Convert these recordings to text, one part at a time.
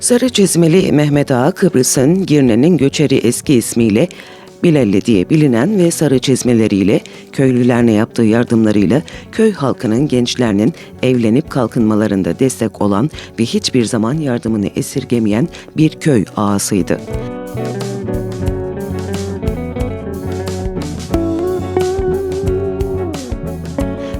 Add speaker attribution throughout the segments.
Speaker 1: Sarı çizmeli Mehmet Ağa Kıbrıs'ın Girne'nin göçeri eski ismiyle Bilelli diye bilinen ve sarı çizmeleriyle köylülerine yaptığı yardımlarıyla köy halkının gençlerinin evlenip kalkınmalarında destek olan ve hiçbir zaman yardımını esirgemeyen bir köy ağasıydı.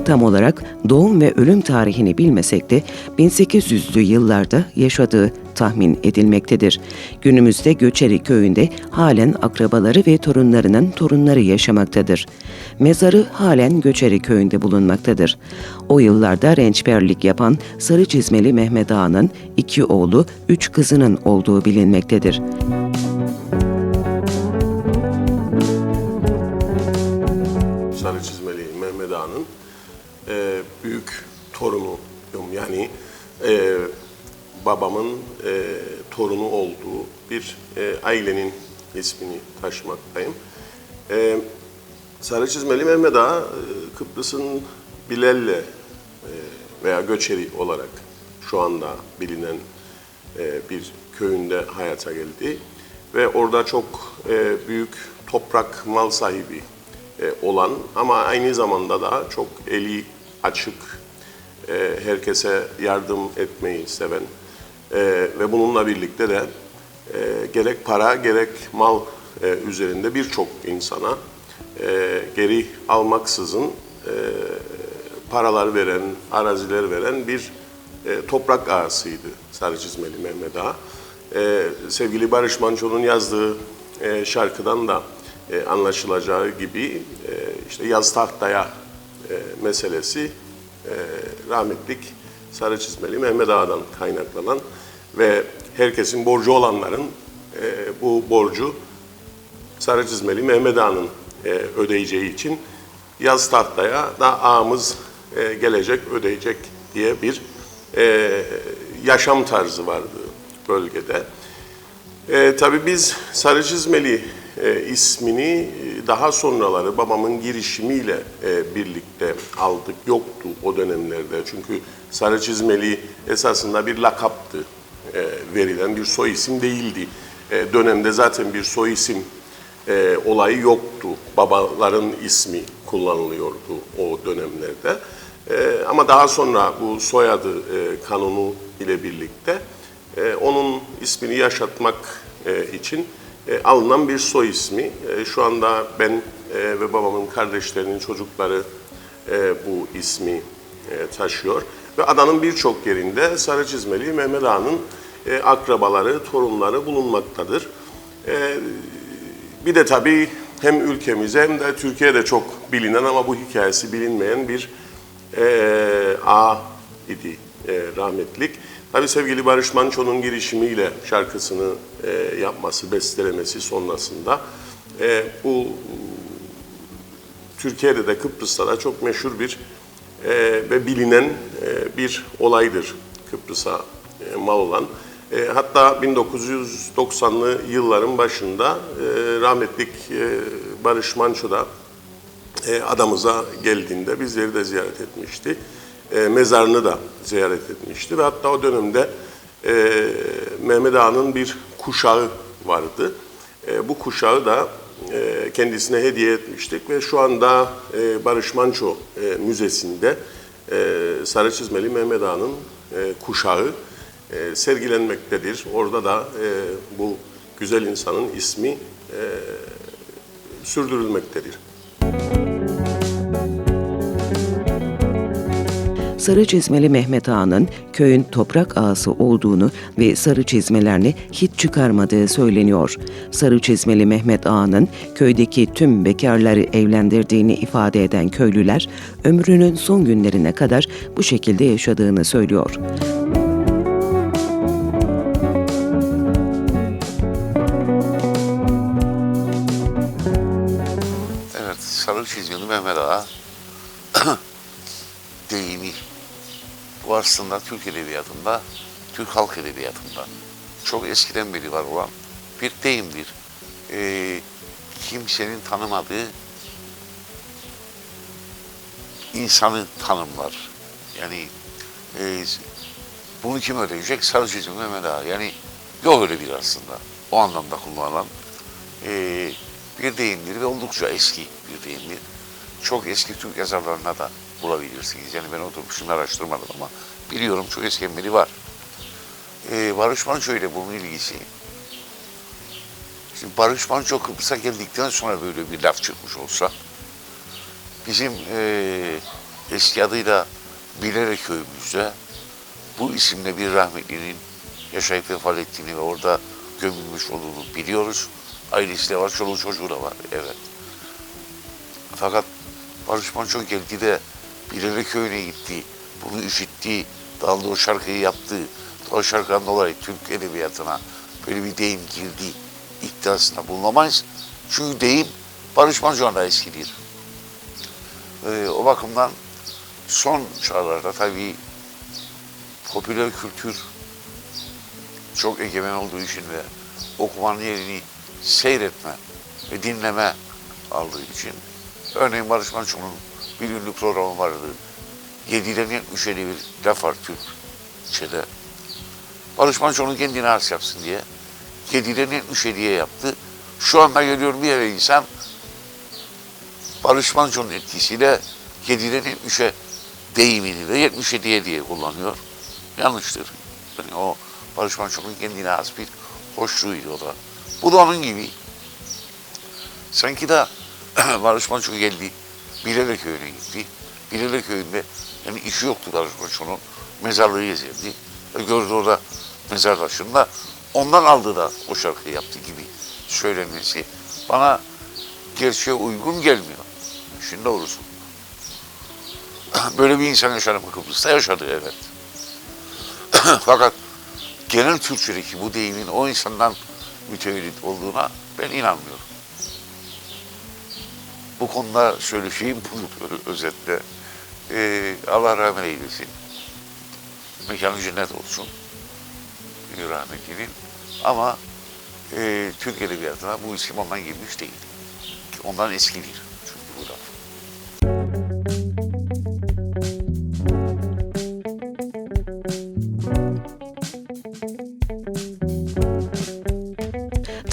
Speaker 1: Tam olarak doğum ve ölüm tarihini bilmesek de 1800'lü yıllarda yaşadığı tahmin edilmektedir. Günümüzde Göçeri köyünde halen akrabaları ve torunlarının torunları yaşamaktadır. Mezarı halen Göçeri köyünde bulunmaktadır. O yıllarda rençberlik yapan Sarı Çizmeli Mehmet Ağa'nın iki oğlu, üç kızının olduğu bilinmektedir.
Speaker 2: Sarı Çizmeli Mehmet Ağa'nın e, büyük torunuyum. Yani e, babamın e, torunu olduğu bir e, ailenin ismini taşımaktayım. E, Sarı Çizmeli Mehmet Ağa, e, Kıbrıs'ın Bilelle e, veya Göçeri olarak şu anda bilinen e, bir köyünde hayata geldi. Ve orada çok e, büyük toprak mal sahibi e, olan ama aynı zamanda da çok eli açık, e, herkese yardım etmeyi seven e, ve bununla birlikte de e, gerek para gerek mal e, üzerinde birçok insana e, geri almaksızın e, paralar veren, araziler veren bir e, toprak ağasıydı Sarı Çizmeli Mehmet Ağa. E, sevgili Barış Manço'nun yazdığı e, şarkıdan da e, anlaşılacağı gibi e, işte yaz tahtaya e, meselesi e, rahmetlik Sarı Çizmeli Mehmet Ağa'dan kaynaklanan ve herkesin borcu olanların e, bu borcu Sarı Çizmeli Mehmet Ağa'nın e, ödeyeceği için yaz tahtaya da ağamız e, gelecek ödeyecek diye bir e, yaşam tarzı vardı bölgede. E, tabii biz Sarı Çizmeli e, ismini e, daha sonraları babamın girişimiyle e, birlikte aldık. Yoktu o dönemlerde. Çünkü Sarı Çizmeli esasında bir lakaptı. E, verilen bir soy isim değildi. E, dönemde zaten bir soy isim e, olayı yoktu. Babaların ismi kullanılıyordu o dönemlerde. E, ama daha sonra bu soyadı e, kanunu ile birlikte e, onun ismini yaşatmak e, için e, alınan bir soy ismi. E, şu anda ben e, ve babamın kardeşlerinin çocukları bu ismi taşıyor. Ve adanın birçok yerinde Sarı Çizmeli Mehmet Ağa'nın akrabaları, torunları bulunmaktadır. Bir de tabii hem ülkemize hem de Türkiye'de çok bilinen ama bu hikayesi bilinmeyen bir e, ağa idi rahmetlik. Tabii sevgili Barış Manço'nun girişimiyle şarkısını e, yapması, bestelemesi sonrasında e, bu Türkiye'de de Kıbrıs'ta da çok meşhur bir e, ve bilinen e, bir olaydır Kıbrıs'a e, mal olan. E, hatta 1990'lı yılların başında e, rahmetlik e, Barış Manço da e, adamıza geldiğinde bizleri de ziyaret etmişti. E, mezarını da ziyaret etmişti ve hatta o dönemde e, Mehmet Ağa'nın bir kuşağı vardı. E, bu kuşağı da e, kendisine hediye etmiştik ve şu anda e, Barış Manço e, Müzesi'nde e, Sarı Çizmeli Mehmet Ağa'nın e, kuşağı e, sergilenmektedir. Orada da e, bu güzel insanın ismi e, sürdürülmektedir.
Speaker 1: Sarı çizmeli Mehmet Ağa'nın köyün toprak ağası olduğunu ve sarı çizmelerini hiç çıkarmadığı söyleniyor. Sarı çizmeli Mehmet Ağa'nın köydeki tüm bekarları evlendirdiğini ifade eden köylüler ömrünün son günlerine kadar bu şekilde yaşadığını söylüyor.
Speaker 3: Evet, sarı çizmeli Mehmet Ağa. deyimi. Bu aslında Türk Edebiyatı'nda, Türk Halk Edebiyatı'nda çok eskiden beri var olan bir deyimdir. Ee, kimsenin tanımadığı insanı tanımlar. Yani e, bunu kim ödeyecek? Sarıcıcı Mehmet Ağa. Yani yok öyle bir aslında. O anlamda kullanılan e, bir deyimdir ve oldukça eski bir deyimdir. Çok eski Türk yazarlarına da bulabilirsiniz. Yani ben oturup şunu araştırmadım ama biliyorum çok eskiden beri var. E, Barış Manço ile bunun ilgisi. Şimdi Barış Manço Kıbrıs'a geldikten sonra böyle bir laf çıkmış olsa bizim e, eski adıyla Bilere köyümüzde bu isimle bir rahmetlinin yaşayıp vefat ettiğini ve orada gömülmüş olduğunu biliyoruz. Ailesi de var, çoluğu çocuğu da var. Evet. Fakat Barış Manço geldi de Bilere köyüne gitti. Bunu işitti. Dalda o şarkıyı yaptı. O şarkıdan dolayı Türk edebiyatına böyle bir deyim girdi iddiasında bulunamayız. Çünkü deyim Barış Manço'dan da eskidir. Ee, o bakımdan son çağlarda tabii popüler kültür çok egemen olduğu için ve okumanın yerini seyretme ve dinleme aldığı için örneğin Barış Manço'nun bir ünlü programı vardı. 7'den 70'e diye bir laf var Türkçe'de. Barış Manço'nun kendine has yapsın diye 7'den 70'e diye yaptı. Şu anda geliyor bir eve insan Barış Manço'nun etkisiyle 7'den 70'e deyimini de 77'ye diye kullanıyor. Yanlıştır. Yani o Barış Manço'nun kendine has bir hoşluğuydu o da. Bu da onun gibi. Sanki de Barış Manço geldi, Bilele köyüne gitti. Bilele köyünde yani işi yoktu Barış Manço'nun. Mezarlığı gezerdi. E gördü orada mezar taşında. Ondan aldı da o şarkıyı yaptı gibi söylenmesi. Bana gerçeğe uygun gelmiyor. Şimdi doğrusu. Böyle bir insan yaşadı mı Kıbrıs'ta? Yaşadı evet. Fakat genel Türkçedeki bu deyimin o insandan mütevellit olduğuna ben inanmıyorum. Bu konuda söyleyeceğim budur özetle. Ee, Allah rahmet eylesin. Mekanı cennet olsun. Bir rahmetlinin. Ama e, Türk Edebiyatı'na bu isim ondan girmiş değil. Ondan eskidir çünkü bu laf.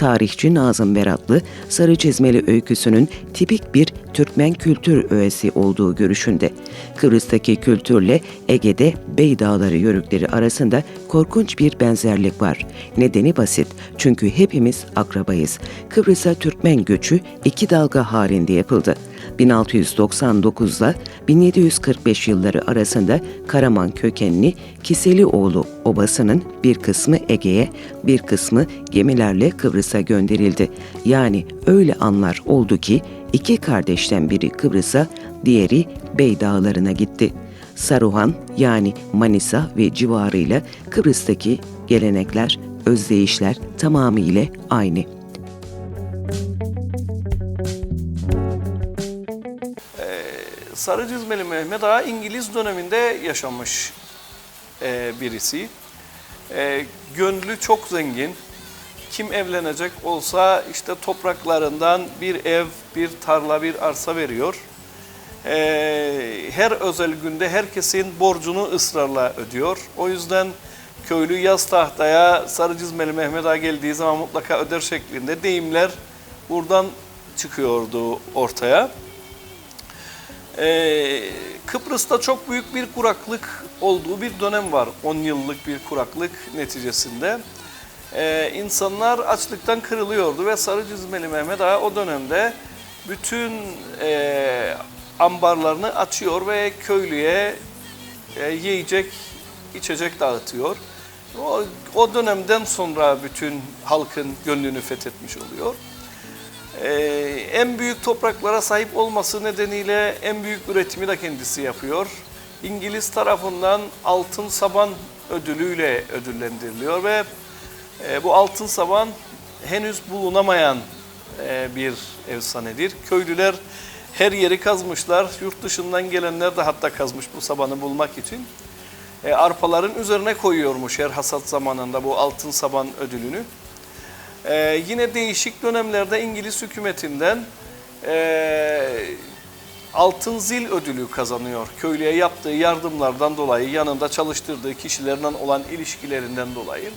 Speaker 1: Tarihçi Nazım Beratlı, Sarı Çizmeli öyküsünün tipik bir Türkmen kültür öğesi olduğu görüşünde. Kıbrıs'taki kültürle Ege'de Bey Dağları yörükleri arasında korkunç bir benzerlik var. Nedeni basit. Çünkü hepimiz akrabayız. Kıbrıs'a Türkmen göçü iki dalga halinde yapıldı. 1699 ile 1745 yılları arasında Karaman kökenli Kiselioğlu obasının bir kısmı Ege'ye, bir kısmı gemilerle Kıbrıs'a gönderildi. Yani öyle anlar oldu ki iki kardeşten biri Kıbrıs'a, diğeri Bey Dağları'na gitti. Saruhan yani Manisa ve civarıyla Kıbrıs'taki gelenekler, özdeyişler tamamıyla aynı.
Speaker 4: Sarı Cizmeli Mehmet Ağa İngiliz döneminde yaşamış e, birisi. E, gönlü çok zengin. Kim evlenecek olsa işte topraklarından bir ev, bir tarla, bir arsa veriyor. E, her özel günde herkesin borcunu ısrarla ödüyor. O yüzden köylü yaz tahtaya Sarı Cizmeli Mehmet Ağa geldiği zaman mutlaka öder şeklinde deyimler buradan çıkıyordu ortaya. Ee, Kıbrıs'ta çok büyük bir kuraklık olduğu bir dönem var. 10 yıllık bir kuraklık neticesinde. Ee, insanlar açlıktan kırılıyordu ve Sarı Cizmeli Mehmet Ağa o dönemde bütün e, ambarlarını açıyor ve köylüye e, yiyecek, içecek dağıtıyor. O, o dönemden sonra bütün halkın gönlünü fethetmiş oluyor. Ee, en büyük topraklara sahip olması nedeniyle en büyük üretimi de kendisi yapıyor. İngiliz tarafından altın saban ödülüyle ödüllendiriliyor ve e, bu altın saban henüz bulunamayan e, bir efsanedir. Köylüler Her yeri kazmışlar. Yurt dışından gelenler de hatta kazmış bu sabanı bulmak için. E, arpaların üzerine koyuyormuş her hasat zamanında bu altın saban ödülünü. E, yine değişik dönemlerde İngiliz hükümetinden e, altın zil ödülü kazanıyor. Köylüye yaptığı yardımlardan dolayı, yanında çalıştırdığı kişilerle olan ilişkilerinden dolayı.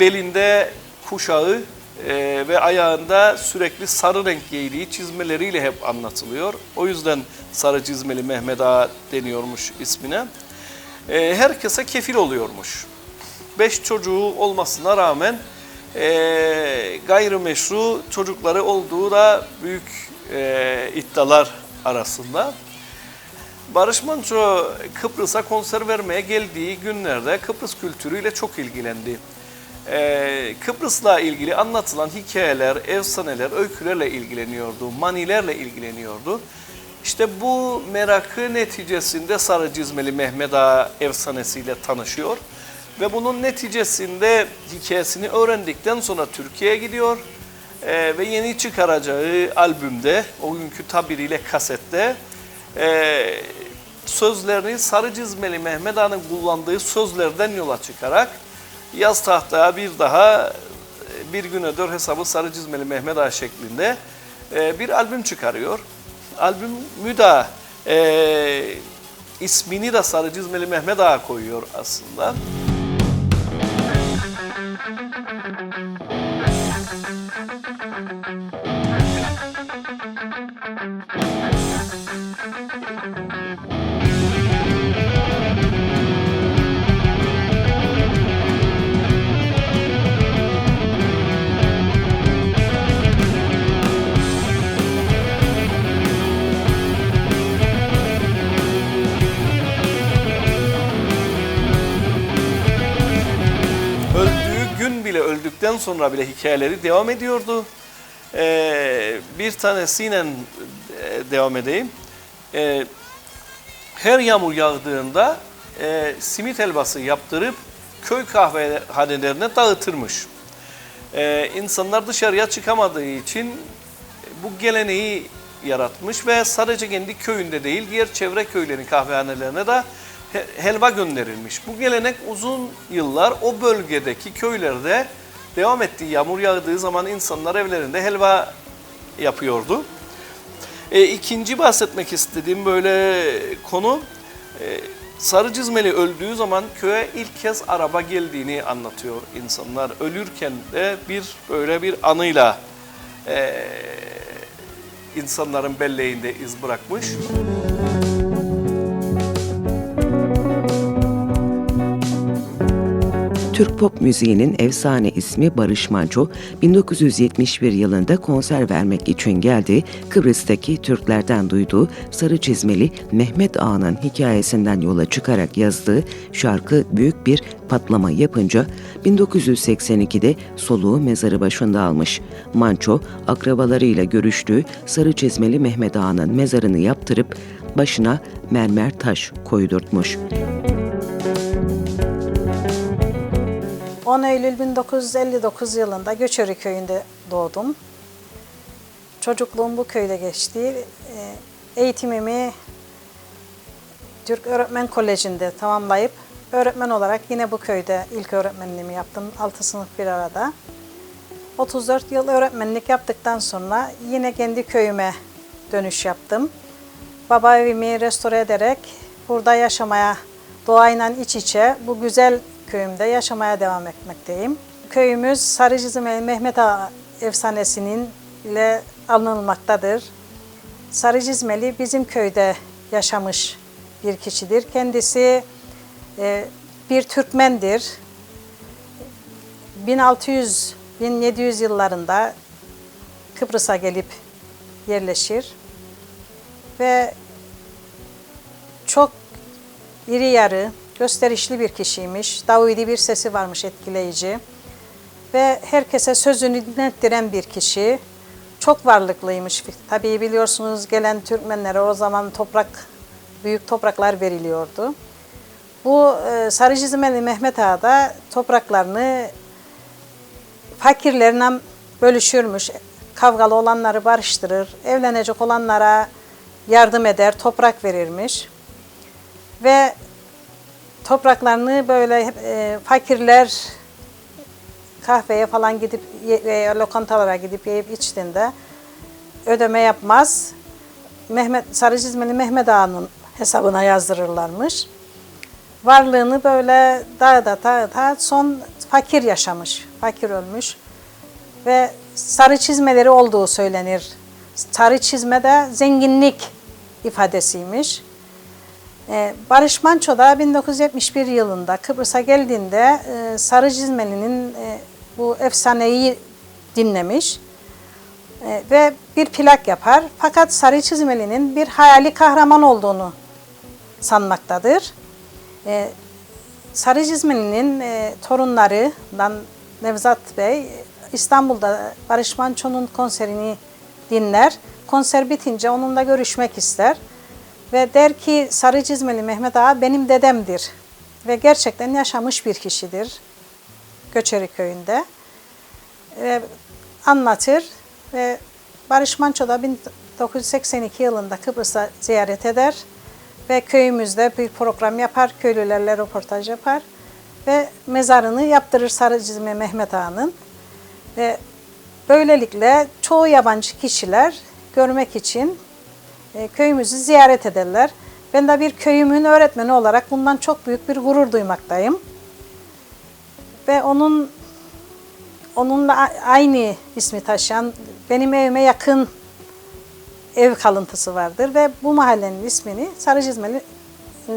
Speaker 4: Belinde kuşağı e, ve ayağında sürekli sarı renk giydiği çizmeleriyle hep anlatılıyor. O yüzden sarı çizmeli Mehmet Ağa deniyormuş ismine. E, herkese kefil oluyormuş. Beş çocuğu olmasına rağmen e, gayrimeşru çocukları olduğu da büyük e, iddialar arasında. Barış Manço Kıbrıs'a konser vermeye geldiği günlerde Kıbrıs kültürüyle çok ilgilendi. Ee, Kıbrıs'la ilgili anlatılan hikayeler, efsaneler, öykülerle ilgileniyordu, manilerle ilgileniyordu. İşte bu merakı neticesinde Sarı Cizmeli Mehmet Ağa efsanesiyle tanışıyor. Ve bunun neticesinde hikayesini öğrendikten sonra Türkiye'ye gidiyor. Ee, ve yeni çıkaracağı albümde, o günkü tabiriyle kasette e, sözlerini Sarı Cizmeli Mehmet Ağa'nın kullandığı sözlerden yola çıkarak yaz tahtaya bir daha e, bir güne dört hesabı Sarı Cizmeli Mehmet Ağa şeklinde e, bir albüm çıkarıyor. Albümü de e, ismini de Sarı Cizmeli Mehmet Ağa koyuyor aslında. Öldükten sonra bile hikayeleri devam ediyordu. Ee, bir tanesiyle e, devam edeyim. Ee, her yağmur yağdığında e, simit helvası yaptırıp köy kahvehanelerine dağıtırmış. Ee, insanlar dışarıya çıkamadığı için bu geleneği yaratmış ve sadece kendi köyünde değil diğer çevre köylerin kahvehanelerine de he- helva gönderilmiş. Bu gelenek uzun yıllar o bölgedeki köylerde devam etti. Yağmur yağdığı zaman insanlar evlerinde helva yapıyordu. E, ikinci bahsetmek istediğim böyle konu e, Sarı Cizmeli öldüğü zaman köye ilk kez araba geldiğini anlatıyor insanlar. Ölürken de bir böyle bir anıyla e, insanların belleğinde iz bırakmış.
Speaker 1: Türk pop müziğinin efsane ismi Barış Manço, 1971 yılında konser vermek için geldi. Kıbrıs'taki Türklerden duyduğu Sarı Çizmeli Mehmet Ağa'nın hikayesinden yola çıkarak yazdığı şarkı büyük bir patlama yapınca 1982'de soluğu mezarı başında almış. Manço, akrabalarıyla görüştüğü Sarı Çizmeli Mehmet Ağa'nın mezarını yaptırıp başına mermer taş koydurtmuş.
Speaker 5: 10 Eylül 1959 yılında Göçeri köyünde doğdum. Çocukluğum bu köyde geçti. Ee, Eğitimimi Türk Öğretmen Koleji'nde tamamlayıp öğretmen olarak yine bu köyde ilk öğretmenliğimi yaptım. 6 sınıf bir arada. 34 yıl öğretmenlik yaptıktan sonra yine kendi köyüme dönüş yaptım. Baba evimi restore ederek burada yaşamaya, doğayla iç içe bu güzel köyümde yaşamaya devam etmekteyim. Köyümüz Sarıcızımeli Mehmet Ağa efsanesinin ile anılmaktadır. Sarıcızmeli bizim köyde yaşamış bir kişidir. Kendisi e, bir Türkmendir. 1600-1700 yıllarında Kıbrıs'a gelip yerleşir ve çok iri yarı, gösterişli bir kişiymiş. Davidi bir sesi varmış etkileyici. Ve herkese sözünü dinlettiren bir kişi. Çok varlıklıymış. Tabii biliyorsunuz gelen Türkmenlere o zaman toprak, büyük topraklar veriliyordu. Bu e, Sarı Cizmeli Mehmet Ağa da topraklarını fakirlerine bölüşürmüş. Kavgalı olanları barıştırır. Evlenecek olanlara yardım eder, toprak verirmiş. Ve topraklarını böyle e, fakirler kahveye falan gidip veya lokantalara gidip yiyip içtiğinde ödeme yapmaz. Mehmet Sarıcizmeli Mehmet Ağa'nın hesabına yazdırırlarmış. Varlığını böyle dağda dağda son fakir yaşamış, fakir ölmüş ve sarı çizmeleri olduğu söylenir. Sarı çizme de zenginlik ifadesiymiş. Ee, Barış Manço da 1971 yılında Kıbrıs'a geldiğinde e, Sarı Cizmeli'nin e, bu efsaneyi dinlemiş e, ve bir plak yapar. Fakat Sarı Çizmeli'nin bir hayali kahraman olduğunu sanmaktadır. Sarı Cizmeli'nin torunlarından Nevzat Bey İstanbul'da Barış Manço'nun konserini dinler. Konser bitince onunla görüşmek ister. Ve der ki Sarı Cizmeli Mehmet Ağa benim dedemdir. Ve gerçekten yaşamış bir kişidir. Göçeri köyünde. Ve anlatır ve Barış Manço da 1982 yılında Kıbrıs'a ziyaret eder ve köyümüzde bir program yapar, köylülerle röportaj yapar ve mezarını yaptırır Sarıcizme Mehmet Ağa'nın. Ve böylelikle çoğu yabancı kişiler görmek için köyümüzü ziyaret ederler. Ben de bir köyümün öğretmeni olarak bundan çok büyük bir gurur duymaktayım. Ve onun onunla aynı ismi taşıyan benim evime yakın ev kalıntısı vardır ve bu mahallenin ismini Sarıcizmeli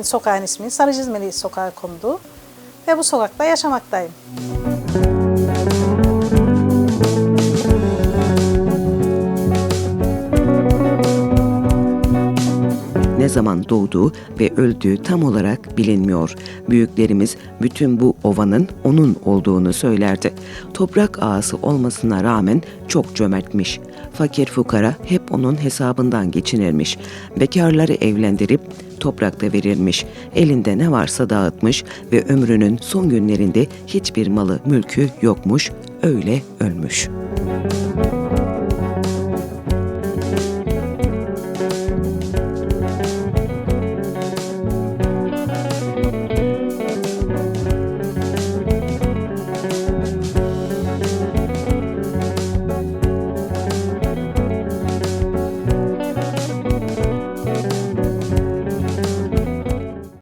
Speaker 5: sokağın ismini Sarıcizmeli sokağa kondu ve bu sokakta yaşamaktayım.
Speaker 1: Zaman doğduğu ve öldüğü tam olarak bilinmiyor. Büyüklerimiz bütün bu ovanın onun olduğunu söylerdi. Toprak ağası olmasına rağmen çok cömertmiş. Fakir fukara hep onun hesabından geçinirmiş. Bekarları evlendirip toprakta verirmiş. Elinde ne varsa dağıtmış ve ömrünün son günlerinde hiçbir malı mülkü yokmuş. Öyle ölmüş.